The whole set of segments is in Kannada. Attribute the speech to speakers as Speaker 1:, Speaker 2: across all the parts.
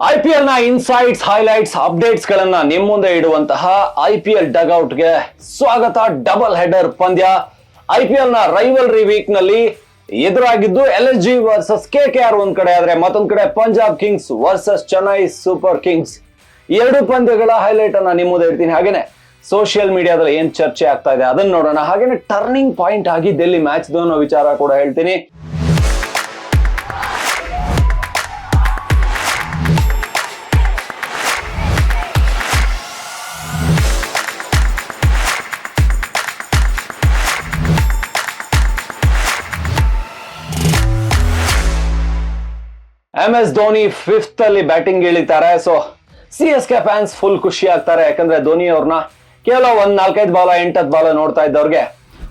Speaker 1: ಐ ಪಿ ಎಲ್ನ ಇನ್ಸೈಟ್ಸ್ ಹೈಲೈಟ್ಸ್ ಅಪ್ಡೇಟ್ಸ್ ಗಳನ್ನ ನಿಮ್ ಮುಂದೆ ಇಡುವಂತಹ ಐ ಪಿ ಎಲ್ ಡಗ್ಔಟ್ಗೆ ಸ್ವಾಗತ ಡಬಲ್ ಹೆಡರ್ ಪಂದ್ಯ. ಐ ಪಿ ಎಲ್ನ ರೈವಲ್ರಿ ವೀಕ್ನಲ್ಲಿ ಎದುರಾಗಿದ್ದು L S G versus K K R ಒಂದ್ ಕಡೆ ಆದ್ರೆ ಮತ್ತೊಂದ್ ಕಡೆ Punjab kings versus Chennai super kings ಎರಡು ಪಂದ್ಯಗಳ ಹೈಲೈಟ್ ಅನ್ನ ನಿಮ್ಮ ಮುಂದೆ ಇಡ್ತೀನಿ. ಹಾಗೇನೆ ಸೋಷಿಯಲ್ ಮೀಡಿಯಾದಲ್ಲಿ ಏನ್ ಚರ್ಚೆ ಆಗ್ತಾ ಇದೆ ಅದನ್ನ ನೋಡೋಣ. ಹಾಗೇನೆ ಟರ್ನಿಂಗ್ ಪಾಯಿಂಟ್ ಆಗಿ ಡೆಲ್ಲಿ ಮ್ಯಾಚ್ ಅನ್ನೋ ವಿಚಾರ ಕೂಡ ಹೇಳ್ತೀನಿ. ಎಂ ಎಸ್ ಧೋನಿ ಫಿಫ್ತ್ ಅಲ್ಲಿ batting ಇಳಿತಾರೆ so C S K fans full ಖುಷಿ ಆಗ್ತಾರೆ. ಯಾಕಂದ್ರೆ ಧೋನಿ ಅವ್ರನ್ನ ಕೇವಲ ಒಂದ್ ನಾಲ್ಕೈದು ಬಾಲ, ಎಂಟತ್ತು ಬಾಲ ನೋಡ್ತಾ ಇದ್ದವ್ರಿಗೆ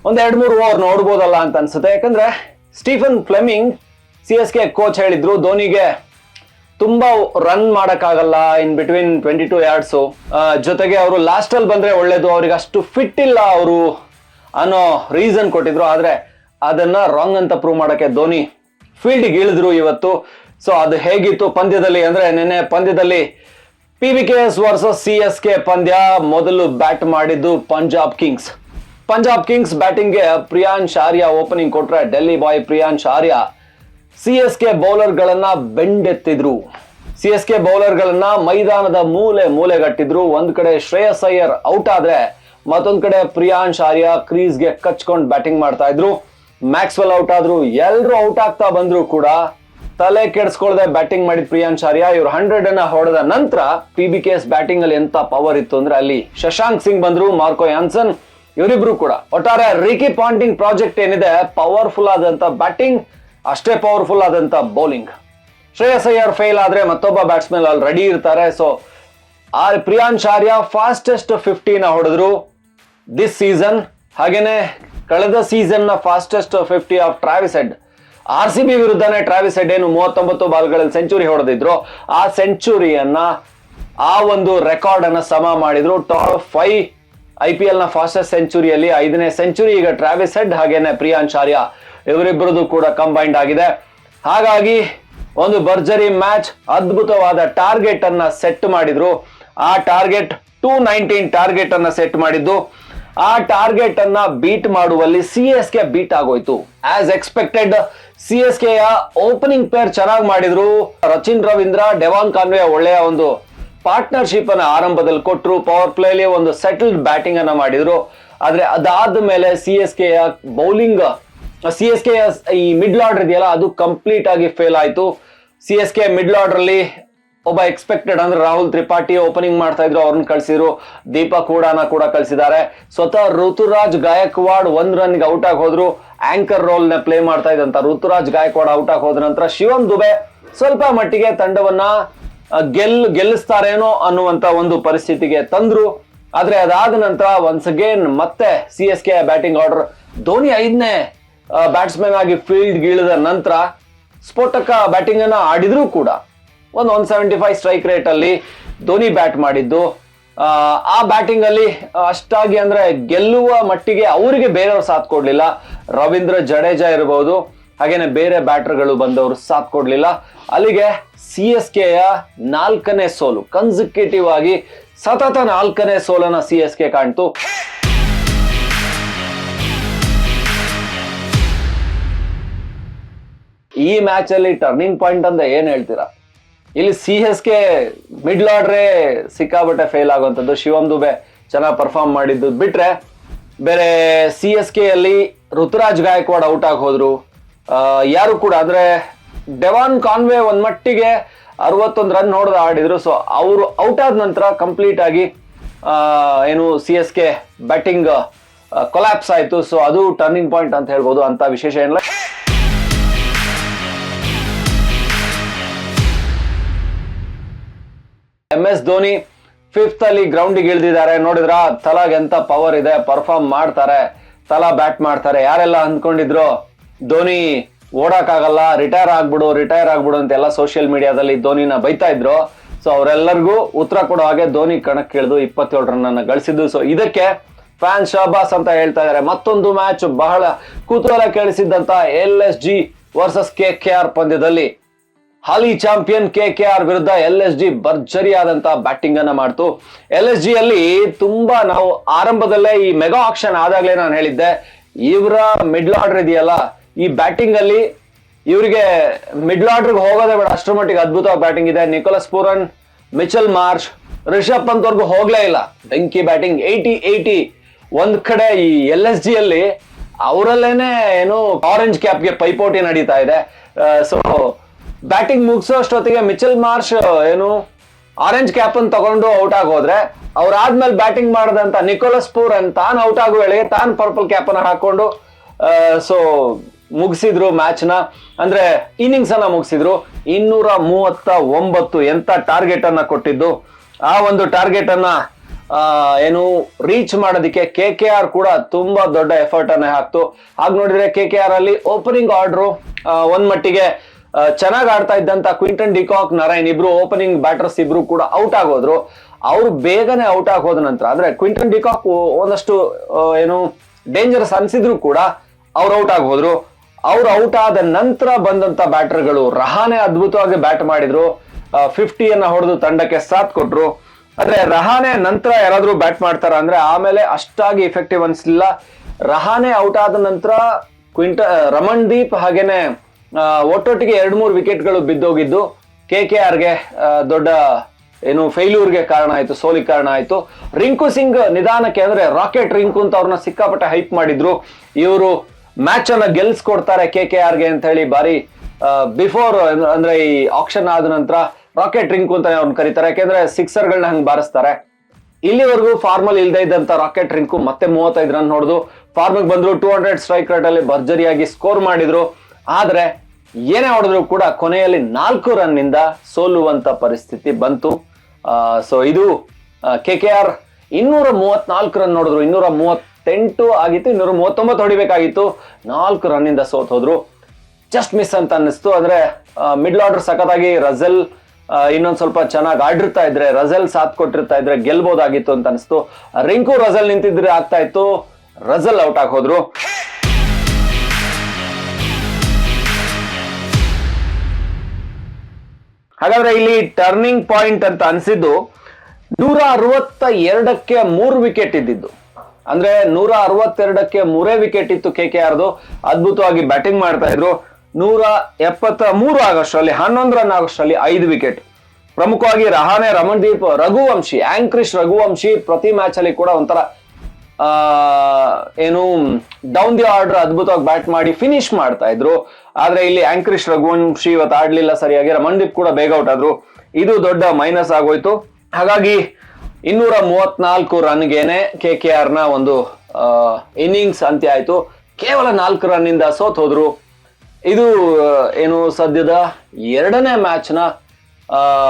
Speaker 1: ಒಂದ್ ಎರಡ್ ಮೂರು ಓವರ್ ನೋಡ್ಬೋದಲ್ಲ ಅಂತ ಅನ್ಸುತ್ತೆ. ಯಾಕಂದ್ರೆ Stephen Fleming C S K coach ಹೇಳಿದ್ರು ಧೋನಿಗೆ ತುಂಬಾ ರನ್ ಮಾಡಕ್ಕಾಗಲ್ಲ in between twenty two yards ಜೊತೆಗೆ ಅವರು ಲಾಸ್ಟ್ ಅಲ್ಲಿ ಬಂದ್ರೆ ಒಳ್ಳೇದು. ಅವ್ರಿಗೆ ಅಷ್ಟು ಫಿಟ್ ಇಲ್ಲ ಅವರು ಅನ್ನೋ ರೀಸನ್ ಕೊಟ್ಟಿದ್ರು. ಆದ್ರೆ ಅದನ್ನ ರಾಂಗ್ ಅಂತ ಪ್ರೂವ್ ಮಾಡಕ್ಕೆ ಧೋನಿ ಫೀಲ್ಡ್ಗೆ ಇಳಿದ್ರು ಇವತ್ತು. ಸೊ ಅದು ಹೇಗಿತ್ತು ಪಂದ್ಯದಲ್ಲಿ ಅಂದ್ರೆ ನಿನ್ನೆ ಪಂದ್ಯದಲ್ಲಿ P B K S versus C S K ಪಂದ್ಯ ಮೊದಲು ಬ್ಯಾಟ್ ಮಾಡಿದ್ದು ಪಂಜಾಬ್ ಕಿಂಗ್ಸ್ ಪಂಜಾಬ್ ಕಿಂಗ್ಸ್ ಬ್ಯಾಟಿಂಗ್ಗೆ ಪ್ರಿಯಾನ್ ಶಾರ್ಯ ಓಪನಿಂಗ್ ಕೊಟ್ರೆ Delhi boy Priyansh Arya C S K ಬೌಲರ್ಗಳನ್ನ ಬೆಂಡೆತ್ತಿದ್ರು. ಸಿ ಎಸ್ ಕೆ ಬೌಲರ್ಗಳನ್ನ ಮೈದಾನದ ಮೂಲೆ ಮೂಲೆಗಟ್ಟಿದ್ರು. ಒಂದ್ ಕಡೆ ಶ್ರೇಯಸ್ ಅಯ್ಯರ್ ಔಟ್ ಆದ್ರೆ ಮತ್ತೊಂದ್ ಕಡೆ ಪ್ರಿಯಾನ್ ಶಾರ್ಯ ಕ್ರೀಸ್ಗೆ ಕಚ್ಕೊಂಡು ಬ್ಯಾಟಿಂಗ್ ಮಾಡ್ತಾ ಇದ್ರು. ಮ್ಯಾಕ್ಸ್ವೆಲ್ ಔಟ್ ಆದ್ರು. ಎಲ್ರು ಔಟ್ ಆಗ್ತಾ ಬಂದ್ರು ಕೂಡ. ತಲೆ ಕೆಡಿಸ್ಕೊಳ್ದೆ ಬ್ಯಾಟಿಂಗ್ ಮಾಡಿದ ಪ್ರಿಯಾಂಶ್ ಇವ್ರು ಹಂಡ್ರೆಡ್ ಅನ್ನ ಹೊಡೆದ ನಂತರ P B K S batting ಅಲ್ಲಿ ಎಂತ ಪವರ್ ಇತ್ತು ಅಂದ್ರೆ ಅಲ್ಲಿ ಶಶಾಂಕ್ ಸಿಂಗ್ ಬಂದ್ರು, ಮಾರ್ಕೋ ಯಾನ್ಸನ್ ಇವರಿಬ್ರು ಕೂಡ. ಒಟ್ಟಾರೆ ರಿಕಿ ಪಾಂಟಿಂಗ್ ಪ್ರಾಜೆಕ್ಟ್ ಏನಿದೆ ಪವರ್ಫುಲ್ ಆದಂತ ಬ್ಯಾಟಿಂಗ್ ಅಷ್ಟೇ ಪವರ್ಫುಲ್ ಆದಂತ ಬೌಲಿಂಗ್ ಶ್ರೇಯಸ್ ಅಯ್ಯರ್ ಫೇಲ್ ಆದ್ರೆ ಮತ್ತೊಬ್ಬ ಬ್ಯಾಟ್ಸ್ಮನ್ ಅಲ್ಲಿ ರೆಡಿ ಇರ್ತಾರೆ. ಸೊ ಆ ಪ್ರಿಯಾಂಶ್ ಆರ್ಯ ಫಾಸ್ಟೆಸ್ಟ್ ಫಿಫ್ಟಿನ ಹೊಡೆದ್ರು ದಿಸ್ ಸೀಸನ್ ಹಾಗೇನೆ, ಕಳೆದ ಸೀಸನ್ನ fastest fifty of Travis Head R C B ವಿರುದ್ಧನೇ Travis Head ಏನು ಮೂವತ್ತೊಂಬತ್ತು ಬಾಲ್ಗಳಲ್ಲಿ ಸೆಂಚುರಿ ಹೊಡೆದಿದ್ರು. ಆ ಸೆಂಚುರಿಯನ್ನ, ಆ ಒಂದು ರೆಕಾರ್ಡ್ ಅನ್ನ ಸಮ ಮಾಡಿದ್ರು. ಟಾಪ್ ಫೈವ್ ಐ ಪಿ ಎಲ್ನ ಫಾಸ್ಟೆಸ್ಟ್ ಸೆಂಚುರಿಯಲ್ಲಿ ಐದನೇ ಸೆಂಚುರಿ, ಈಗ ಟ್ರಾವಿಸ್ ಹೆಡ್ ಹಾಗೇನೆ ಪ್ರಿಯಾಂಶ್ ಆರ್ಯ ಇವರಿಬ್ಬರದು ಕೂಡ ಕಂಬೈಂಡ್ ಆಗಿದೆ. ಹಾಗಾಗಿ ಒಂದು ಭರ್ಜರಿ ಮ್ಯಾಚ್, ಅದ್ಭುತವಾದ ಟಾರ್ಗೆಟ್ ಅನ್ನ ಸೆಟ್ ಮಾಡಿದ್ರು. ಆ ಟಾರ್ಗೆಟ್ ಟೂ ನೈನ್ಟೀನ್ ಟಾರ್ಗೆಟ್ ಅನ್ನ ಸೆಟ್ ಮಾಡಿದ್ದು. ಆ ಟಾರ್ಗೆಟ್ ಅನ್ನ ಬೀಟ್ ಮಾಡುವಲ್ಲಿ ಸಿ ಎಸ್ ಕೆ ಬೀಟ್ ಆಗೋಯ್ತು. As expected C S K opening pair ಚೆನ್ನಾಗಿ ಮಾಡಿದ್ರು. ರಚಿನ್ ರವೀಂದ್ರ, ಡೆವಾನ್ ಕಾನ್ವೆ ಒಳ್ಳೆಯ ಒಂದು ಪಾರ್ಟ್ನರ್ಶಿಪ್ ಅನ್ನ ಆರಂಭದಲ್ಲಿ ಕೊಟ್ಟರು ಪವರ್ ಪ್ಲೇಲಿ ಒಂದು ಸೆಟಲ್ಡ್ ಬ್ಯಾಟಿಂಗ್ ಅನ್ನ ಮಾಡಿದ್ರು. ಆದ್ರೆ ಅದಾದ ಮೇಲೆ C S K bowling C S K ಈ ಮಿಡ್ಲ್ ಆರ್ಡರ್ ಇದೆಯಲ್ಲ, ಅದು ಕಂಪ್ಲೀಟ್ ಆಗಿ ಫೇಲ್ ಆಯ್ತು. C S K middle order ಅಲ್ಲಿ ಒಬ್ಬ ಎಕ್ಸ್ಪೆಕ್ಟೆಡ್ ಅಂದ್ರೆ ರಾಹುಲ್ ತ್ರಿಪಾಠಿ ಓಪನಿಂಗ್ ಮಾಡ್ತಾ ಇದ್ರು, ಅವ್ರನ್ನ ಕಳಿಸಿದ್ರು. ದೀಪಕ್ ಕೂಡ ಕೂಡ ಕಳ್ಸಿದ್ದಾರೆ. ಸ್ವತಃ ಋತುರಾಜ್ ಗಾಯಕ್ವಾಡ್ ಒಂದ್ ರನ್ಗೆ ಔಟ್ ಆಗಿ ಹೋದ್ರು. ಆಂಕರ್ ರೋಲ್ನ ಪ್ಲೇ ಮಾಡ್ತಾ ಇದ್ದಂತ ಋತುರಾಜ್ ಗಾಯಕ್ವಾಡ್ ಔಟ್ ಆಗಿ ಹೋದ ನಂತರ ಶಿವಂ ದುಬೆ ಸ್ವಲ್ಪ ಮಟ್ಟಿಗೆ ತಂಡವನ್ನ ಗೆಲ್, ಗೆಲ್ಲಿಸ್ತಾರೇನೋ ಅನ್ನುವಂತ ಒಂದು ಪರಿಸ್ಥಿತಿಗೆ ತಂದ್ರು. ಆದ್ರೆ ಅದಾದ ನಂತರ ಒನ್ಸ್ ಅಗೇನ್ ಮತ್ತೆ C S K batting order Dhoni ಐದನೇ ಬ್ಯಾಟ್ಸ್ಮನ್ ಆಗಿ ಫೀಲ್ಡ್ ಗೀಳಿದ ನಂತರ ಸ್ಫೋಟಕ ಬ್ಯಾಟಿಂಗ್ ಅನ್ನ ಆಡಿದ್ರು ಕೂಡ. ಒಂದು one seventy five strike rate ಅಲ್ಲಿ ಧೋನಿ ಬ್ಯಾಟ್ ಮಾಡಿದ್ದು. ಆ, ಬ್ಯಾಟಿಂಗ್ ಅಲ್ಲಿ ಅಷ್ಟಾಗಿ ಅಂದ್ರೆ ಗೆಲ್ಲುವ ಮಟ್ಟಿಗೆ ಅವರಿಗೆ ಬೇರೆಯವ್ರು ಸಾಥ್ ಕೊಡ್ಲಿಲ್ಲ. ರವೀಂದ್ರ ಜಡೇಜಾ ಇರಬಹುದು ಹಾಗೇನೆ ಬೇರೆ ಬ್ಯಾಟರ್ಗಳು ಬಂದವರು ಸಾಥ್ ಕೊಡ್ಲಿಲ್ಲ. ಅಲ್ಲಿಗೆ ಸಿ ಎಸ್ ಕೆಯ ನಾಲ್ಕನೇ ಸೋಲು ಕನ್ಸಿಕ್ಯೂಟಿವ್ ಆಗಿ ಸತತ ನಾಲ್ಕನೇ ಸೋಲನ್ನ ಸಿ ಎಸ್ ಕೆ ಕಾಣ್ತು. ಈ ಮ್ಯಾಚ್ ಅಲ್ಲಿ ಟರ್ನಿಂಗ್ ಪಾಯಿಂಟ್ ಅಂತ ಏನ್ ಹೇಳ್ತೀರಾ? ಇಲ್ಲಿ ಸಿ ಎಸ್ ಕೆ ಮಿಡ್ಲ್ ಆರ್ಡ್ರೇ ಸಿಕ್ಕಾಬಟ್ಟೆ ಫೇಲ್ ಆಗುವಂಥದ್ದು. ಶಿವಮ್ ದುಬೆ ಚೆನ್ನಾಗಿ ಪರ್ಫಾರ್ಮ್ ಮಾಡಿದ್ದು. ಬಿಟ್ರೆ ಬೇರೆ ಸಿ ಎಸ್ ಕೆ ಅಲ್ಲಿ ಋತುರಾಜ್ ಗಾಯಕ್ವಾಡ್ ಔಟ್ ಆಗಿ ಹೋದ್ರು. ಯಾರು ಕೂಡ, ಅಂದ್ರೆ ಡೆವಾನ್ ಕಾನ್ವೆ ಒಂದ್ ಮಟ್ಟಿಗೆ ಅರವತ್ತೊಂದು ರನ್ ನೋಡ್ದ ಆಡಿದ್ರು. ಸೊ ಅವರು ಔಟ್ ಆದ ನಂತರ ಕಂಪ್ಲೀಟ್ ಆಗಿ ಏನು C S K batting collapse ಆಯಿತು. ಸೊ ಅದು ಟರ್ನಿಂಗ್ ಪಾಯಿಂಟ್ ಅಂತ ಹೇಳ್ಬೋದು. ಅಂತ ವಿಶೇಷ ಏನಿಲ್ಲ. ಎಂ ಎಸ್ ಧೋನಿ ಫಿಫ್ತ್ ಅಲ್ಲಿ ಗ್ರೌಂಡಿಗೆ ಇಳಿದಿದ್ದಾರೆ. ನೋಡಿದ್ರ, ತಲಾಗ್ ಎಂತ ಪವರ್ ಇದೆ ಪರ್ಫಾರ್ಮ್ ಮಾಡ್ತಾರೆ, ತಲಾ ಬ್ಯಾಟ್ ಮಾಡ್ತಾರೆ. ಯಾರೆಲ್ಲ ಅಂದ್ಕೊಂಡಿದ್ರು ಧೋನಿ ಓಡಕ್ಕಾಗಲ್ಲ ರಿಟೈರ್ ಆಗ್ಬಿಡು ರಿಟೈರ್ ಆಗ್ಬಿಡು ಅಂತ ಎಲ್ಲ ಸೋಷಿಯಲ್ ಮೀಡಿಯಾದಲ್ಲಿ ಧೋನಿನ ಬೈತಾ ಇದ್ರು. ಸೊ ಅವರೆಲ್ಲರಿಗೂ ಉತ್ತರ ಕೊಡೋ ಹಾಗೆ ಧೋನಿ ಕಣಕ್ಕೆ ಇಳಿದು ಇಪ್ಪತ್ತೇಳು ರನ್ ಅನ್ನ ಗಳಿಸಿದ್ದು. ಸೊ ಇದಕ್ಕೆ ಫ್ಯಾನ್ ಶಹಬಾಸ್ ಅಂತ ಹೇಳ್ತಾ ಇದ್ದಾರೆ ಮತ್ತೊಂದು ಮ್ಯಾಚ್ ಬಹಳ ಕುತೂಹಲ ಕೇಳಿಸಿದ್ದಂತ L S G versus K K R ಪಂದ್ಯದಲ್ಲಿ ಹಾಲಿ ಚಾಂಪಿಯನ್ ಕೆ ಕೆ ಆರ್ ವಿರುದ್ಧ ಎಲ್ ಎಸ್ ಜಿ ಭರ್ಜರಿ ಆದಂತ ಬ್ಯಾಟಿಂಗ್ ಅನ್ನ ಮಾಡ್ತು. ಎಲ್ ಎಸ್ ಜಿ ಅಲ್ಲಿ ತುಂಬಾ ನಾವು ಆರಂಭದಲ್ಲೇ ಈ ಮೆಗಾ ಆಕ್ಷನ್ ಆದಾಗಲೇ ನಾನು ಹೇಳಿದ್ದೆ. ಇವರ ಮಿಡ್ಲ್ ಆರ್ಡರ್ ಇದೆಯಲ್ಲ, ಈ ಬ್ಯಾಟಿಂಗ್ ಅಲ್ಲಿ ಇವರಿಗೆ ಮಿಡ್ಲ್ ಆರ್ಡರ್ಗೆ ಹೋಗೋದೇ ಬೇಡ. ಅಷ್ಟರ ಮಟ್ಟಿಗೆ ಅದ್ಭುತವಾಗಿ ಬ್ಯಾಟಿಂಗ್ ಇದೆ. Nicholas Pooran, Mitchell Marsh Rishabh Pant ವರ್ಗು ಹೋಗ್ಲೇ ಇಲ್ಲ. ಬೆಂಕಿ ಬ್ಯಾಟಿಂಗ್ ಏಯ್ಟಿ ಏಯ್ಟಿ ಒಂದ್ ಕಡೆ ಈ ಎಲ್ ಎಸ್ ಜಿ ಅಲ್ಲಿ ಅವರಲ್ಲೇನೆ ಏನು ಆರೆಂಜ್ ಕ್ಯಾಪ್ಗೆ ಪೈಪೋಟಿ ನಡೀತಾ ಇದೆ. ಸೊ ಬ್ಯಾಟಿಂಗ್ ಮುಗಿಸೋ ಅಷ್ಟೊತ್ತಿಗೆ ಮಿಚಲ್ ಮಾರ್ಷ್ ಏನು ಆರೆಂಜ್ ಕ್ಯಾಪ್ ಅನ್ನು ತಗೊಂಡು ಔಟ್ ಆಗೋದ್ರೆ, ಅವ್ರಾದ್ಮೇಲೆ ಬ್ಯಾಟಿಂಗ್ ಮಾಡದಂತ ನಿಕೋಲಸ್ ಪೂರ್ ತಾನು ಔಟ್ ಆಗೋ ವೇಳೆಗೆ ತಾನು ಪರ್ಪಲ್ ಕ್ಯಾಪ್ ಅನ್ನ ಹಾಕೊಂಡು ಸೊ ಮುಗಿಸಿದ್ರು ಮ್ಯಾಚ್ನ ಅಂದ್ರೆ ಇನ್ನಿಂಗ್ಸ್ ಅನ್ನ ಮುಗಿಸಿದ್ರು. ಇನ್ನೂರ ಮೂವತ್ತ ಒಂಬತ್ತು ಎಂತ ಟಾರ್ಗೆಟ್ ಅನ್ನ ಕೊಟ್ಟಿದ್ದು. ಆ ಒಂದು ಟಾರ್ಗೆಟ್ ಅನ್ನ ಏನು ರೀಚ್ ಮಾಡೋದಕ್ಕೆ ಕೆ ಕೆ ಆರ್ ಕೂಡ ತುಂಬಾ ದೊಡ್ಡ ಎಫರ್ಟ್ ಅನ್ನ ಹಾಕ್ತು. ಹಾಗೆ ನೋಡಿದ್ರೆ ಕೆ ಕೆ ಆರ್ ಅಲ್ಲಿ ಓಪನಿಂಗ್ ಆರ್ಡ್ರು ಒಂದ್ ಮಟ್ಟಿಗೆ ಚೆನ್ನಾಗಿ ಆಡ್ತಾ ಇದ್ದಂತ ಕ್ವಿಂಟನ್ ಡಿಕಾಕ್ ನರೈನ್ ಇಬ್ರು ಓಪನಿಂಗ್ ಬ್ಯಾಟರ್ಸ್ ಇಬ್ರು ಕೂಡ ಔಟ್ ಆಗೋದ್ರು. ಅವ್ರು ಬೇಗನೆ ಔಟ್ ಆಗೋದ ನಂತರ, ಅಂದ್ರೆ ಕ್ವಿಂಟನ್ ಡಿಕಾಕ್ ಒಂದಷ್ಟು ಏನು ಡೇಂಜರಸ್ ಅನ್ಸಿದ್ರು ಕೂಡ ಅವ್ರು ಔಟ್ ಆಗೋದ್ರು. ಅವ್ರು ಔಟ್ ಆದ ನಂತರ ಬಂದಂತ ಬ್ಯಾಟರ್ಗಳು ರಹಾನೆ ಅದ್ಭುತವಾಗಿ ಬ್ಯಾಟ್ ಮಾಡಿದ್ರು. ಫಿಫ್ಟಿಯನ್ನ ಹೊಡೆದು ತಂಡಕ್ಕೆ ಸಾಥ್ ಕೊಟ್ರು. ಅಂದ್ರೆ ರಹಾನೆ ನಂತರ ಯಾರಾದ್ರೂ ಬ್ಯಾಟ್ ಮಾಡ್ತಾರ ಅಂದ್ರೆ ಆಮೇಲೆ ಅಷ್ಟಾಗಿ ಇಫೆಕ್ಟಿವ್ ಅನ್ಸಲಿಲ್ಲ ರಹಾನೆ ಔಟ್ ಆದ ನಂತರ ಕ್ವಿಂಟ ರಮಣ್ ದೀಪ್ ಹಾಗೇನೆ ಒಟ್ಟೊಟ್ಟಿಗೆ ಎರಡು ಮೂರು ವಿಕೆಟ್ಗಳು ಬಿದ್ದೋಗಿದ್ದು ಕೆ ಕೆ ಆರ್ಗೆ ದೊಡ್ಡ, ಏನು ಫೇಲ್ಯೂರ್ಗೆ ಕಾರಣ ಆಯ್ತು, ಸೋಲಿಗೆ ಕಾರಣ ಆಯ್ತು. ರಿಂಕು ಸಿಂಗ್ ನಿಧಾನಕ್ಕೆ ಅಂದ್ರೆ ರಾಕೆಟ್ ರಿಂಕು ಅಂತ ಅವ್ರನ್ನ ಸಿಕ್ಕಾಪಟ್ಟೆ ಹೈಪ್ ಮಾಡಿದ್ರು. ಇವರು ಮ್ಯಾಚ್ ಅನ್ನ ಗೆಲ್ಸ್ಕೊಡ್ತಾರೆ ಕೆ ಕೆ ಆರ್ಗೆ ಅಂತ ಹೇಳಿ ಬಾರಿ ಬಿಫೋರ್ ಅಂದ್ರೆ ಈ ಆಕ್ಷನ್ ಆದ ನಂತರ ರಾಕೆಟ್ ರಿಂಕು ಅಂತ ಅವ್ರನ್ನ ಕರೀತಾರೆ. ಯಾಕೆಂದ್ರೆ ಸಿಕ್ಸರ್ಗಳನ್ನ ಹಂಗೆ ಬಾರಿಸ್ತಾರೆ. ಇಲ್ಲಿವರೆಗೂ ಫಾರ್ಮಲ್ ಇಲ್ದೇ ಇದ್ದಂತ ರಾಕೆಟ್ ರಿಂಕು ಮತ್ತೆ ಮೂವತ್ತೈದು ರನ್ ಹೊಡೆದು ಫಾರ್ಮಿಗೆ ಬಂದ್ರು ಟೂ ಹಂಡ್ರೆಡ್ ಸ್ಟ್ರೈಕ್ ರೇಟ್ ಅಲ್ಲಿ ಭರ್ಜರಿಯಾಗಿ ಸ್ಕೋರ್ ಮಾಡಿದ್ರು. ಆದ್ರೆ ಏನೇ ಹೊಡೆದ್ರು ಕೂಡ ಕೊನೆಯಲ್ಲಿ ನಾಲ್ಕು ರನ್ನಿಂದ ಸೋಲುವಂತ ಪರಿಸ್ಥಿತಿ ಬಂತು. ಸೊ ಇದು ಕೆ ಕೆ ಆರ್ ಇನ್ನೂರ ಮೂವತ್ನಾಲ್ಕು ರನ್ ನೋಡಿದ್ರು ಇನ್ನೂರ ಮೂವತ್ತೆಂಟು ಆಗಿತ್ತು, ಇನ್ನೂರ ಮೂವತ್ತೊಂಬತ್ತು ಹೊಡಿಬೇಕಾಗಿತ್ತು. ನಾಲ್ಕು ರನ್ ಇಂದ ಸೋತ್ ಹೋದ್ರು. ಜಸ್ಟ್ ಮಿಸ್ ಅಂತ ಅನ್ನಿಸ್ತು. ಅಂದ್ರೆ ಮಿಡ್ಲ್ ಆರ್ಡರ್ ಸಖತ್ತಾಗಿ ರಜಲ್ ಇನ್ನೊಂದು ಸ್ವಲ್ಪ ಚೆನ್ನಾಗಿ ಆಡಿರ್ತಾ ಇದ್ರೆ ರಜಲ್ ಸಾಥ್ ಕೊಟ್ಟಿರ್ತಾ ಇದ್ರೆ ಗೆಲ್ಬೋದಾಗಿತ್ತು ಅಂತ ಅನಿಸ್ತು ರಿಂಕು ರಜಲ್ ನಿಂತಿದ್ರೆ ಆಗ್ತಾ ಇತ್ತು. ರಜಲ್ ಔಟ್ ಆಗಿ ಹೋದ್ರು. ಹಾಗಾದ್ರೆ ಇಲ್ಲಿ ಟರ್ನಿಂಗ್ ಪಾಯಿಂಟ್ ಅಂತ ಅನ್ಸಿದ್ದು ನೂರ ಅರವತ್ತ ಎರಡಕ್ಕೆ ಮೂರು ವಿಕೆಟ್ ಇದ್ದಿದ್ದು. ಅಂದ್ರೆ ನೂರ ಅರವತ್ತೆರಡಕ್ಕೆ ಮೂರೇ ವಿಕೆಟ್ ಇತ್ತು ಕೆ ಕೆ ಆರ್ದು ಅದ್ಭುತವಾಗಿ ಬ್ಯಾಟಿಂಗ್ ಮಾಡ್ತಾ ಇದ್ರು. ನೂರ ಎಪ್ಪತ್ತ ಮೂರು ಆಗಸ್ಟ್ರಲ್ಲಿ ಹನ್ನೊಂದು ರನ್ ಆಗಸ್ಟ್ರಲ್ಲಿ ಐದು ವಿಕೆಟ್ ಪ್ರಮುಖವಾಗಿ ರಹಾನೆ ರಮಣ್ದೀಪ್ ರಘುವಂಶಿ ಆಂಕ್ರಿಶ್ ರಘುವಂಶಿ ಪ್ರತಿ ಮ್ಯಾಚ್ ಅಲ್ಲಿ ಕೂಡ ಒಂಥರ ಏನು ಡೌನ್ ದಿ ಆರ್ಡರ್ ಅದ್ಭುತವಾಗಿ ಬ್ಯಾಟ್ ಮಾಡಿ ಫಿನಿಶ್ ಮಾಡ್ತಾ ಇದ್ರು. ಆದ್ರೆ ಇಲ್ಲಿ ಆಂಕ್ರಿಶ್ ರಘುವಂಶಿ ಇವತ್ತು ಆಡ್ಲಿಲ್ಲ ಸರಿಯಾಗಿ. ರಮಣ್ದೀಪ್ ಕೂಡ ಬೇಗ ಔಟ್ ಆದ್ರು. ಇದು ದೊಡ್ಡ ಮೈನಸ್ ಆಗೋಯ್ತು. ಹಾಗಾಗಿ ಇನ್ನೂರ ಮೂವತ್ನಾಲ್ಕು ರನ್ಗೇನೆ ಕೆ ಕೆ ಆರ್ನ ಒಂದು ಇನ್ನಿಂಗ್ಸ್ ಅಂತ್ಯ ಆಯ್ತು. ಕೇವಲ ನಾಲ್ಕು ರನ್ ಇಂದ ಸೋತ್ ಹೋದ್ರು. ಇದು ಏನು ಸದ್ಯದ ಎರಡನೇ ಮ್ಯಾಚ್ನ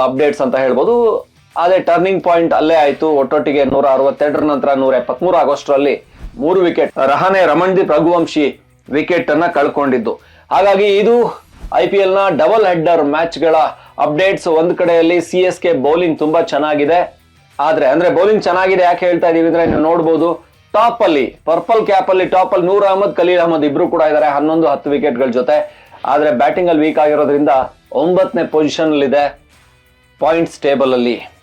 Speaker 1: ಅಪ್ಡೇಟ್ಸ್ ಅಂತ ಹೇಳ್ಬೋದು. ಅದೇ ಟರ್ನಿಂಗ್ ಪಾಯಿಂಟ್ ಅಲ್ಲೇ ಆಯ್ತು. ಒಟ್ಟೊಟ್ಟಿಗೆ ನೂರ ಅರವತ್ತೆರಡರ ನಂತರ ನೂರ ಎಪ್ಪತ್ಮೂರು ಆಗಸ್ಟ್ರಲ್ಲಿ ಮೂರು ವಿಕೆಟ್ ರಹಾನೆ ರಮಣ್ದೀಪ್ ರಘುವಂಶಿ ವಿಕೆಟ್ ಅನ್ನ ಕಳ್ಕೊಂಡಿದ್ದು. ಹಾಗಾಗಿ ಇದು ಐ ಪಿ ಎಲ್ನ ಡಬಲ್ ಹೆಡ್ಡರ್ ಮ್ಯಾಚ್ಗಳ ಅಪ್ಡೇಟ್ಸ್ ಒಂದ್ ಕಡೆಯಲ್ಲಿ ಸಿ ಎಸ್ ಕೆ ಬೌಲಿಂಗ್ ತುಂಬಾ ಚೆನ್ನಾಗಿದೆ. ಆದ್ರೆ, ಅಂದ್ರೆ ಬೌಲಿಂಗ್ ಚೆನ್ನಾಗಿದೆ ಯಾಕೆ ಹೇಳ್ತಾ ಇದೀವಿ ಅಂದ್ರೆ ನೀವು ನೋಡ್ಬೋದು ಟಾಪ್ ಅಲ್ಲಿ ಪರ್ಪಲ್ ಕ್ಯಾಪ್ ಅಲ್ಲಿ ಟಾಪ್ ಅಲ್ಲಿ ನೂರ್ ಅಹಮದ್, ಖಲೀಲ್ ಅಹಮದ್ ಇಬ್ರು ಕೂಡ ಇದಾರೆ, ಹನ್ನೊಂದು, ಹತ್ತು ವಿಕೆಟ್ಗಳ ಜೊತೆ. ಆದ್ರೆ ಬ್ಯಾಟಿಂಗ್ ಅಲ್ಲಿ ವೀಕ್ ಆಗಿರೋದ್ರಿಂದ ಒಂಬತ್ತನೇ ಪೊಸಿಷನ್ ಇದೆ ಪಾಯಿಂಟ್ಸ್ ಟೇಬಲ್ ಅಲ್ಲಿ.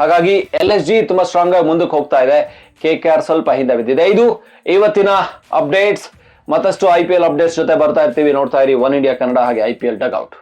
Speaker 1: ಹಾಗಾಗಿ ಎಲ್ ಎಸ್ ಜಿ ತುಂಬಾ ಸ್ಟ್ರಾಂಗ್ ಆಗಿ ಮುಂದಕ್ಕೆ ಹೋಗ್ತಾ ಇದೆ. ಕೆ ಕೆ ಆರ್ ಸ್ವಲ್ಪ ಹಿಂದೆ ಬಿದ್ದಿದೆ. ಇದು ಇವತ್ತಿನ ಅಪ್ಡೇಟ್ಸ್ ಮತ್ತಷ್ಟು ಐ ಪಿ ಎಲ್ ಅಪ್ಡೇಟ್ಸ್ ಜೊತೆ ಬರ್ತಾ ಇರ್ತೀವಿ. ನೋಡ್ತಾ ಇರಿ ಒನ್ ಇಂಡಿಯಾ ಕನ್ನಡ ಹಾಗೆ ಐ ಪಿ ಎಲ್ ಡಗ್ ಔಟ್